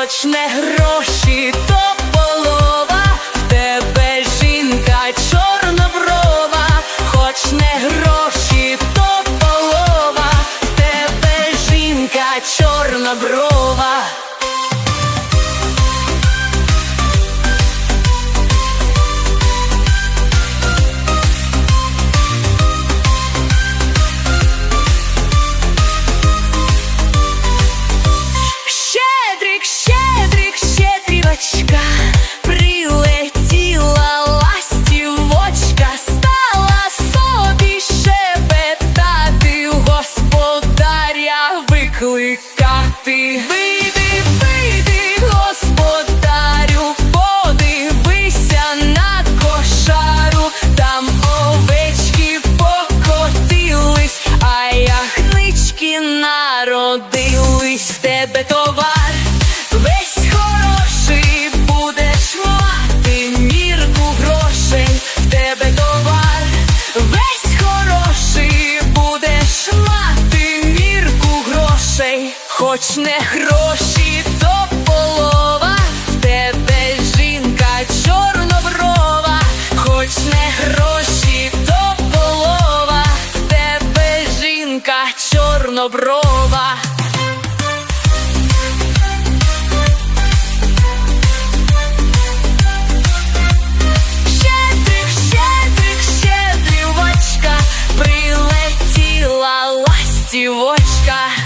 Хоч не гроші, то полова, в тебе жінка чорноброва, хоч не гроші, то полова, в тебе жінка чорноброва. Викликати. Вийди, вийди, господарю, подивися на кошару, там овечки покотились, а яхнички народились. В тебе товар почне гроші до полова, в тебе жінка чорноброва, хоч не гроші до полова, в тебе жінка чорноброва. Дівочка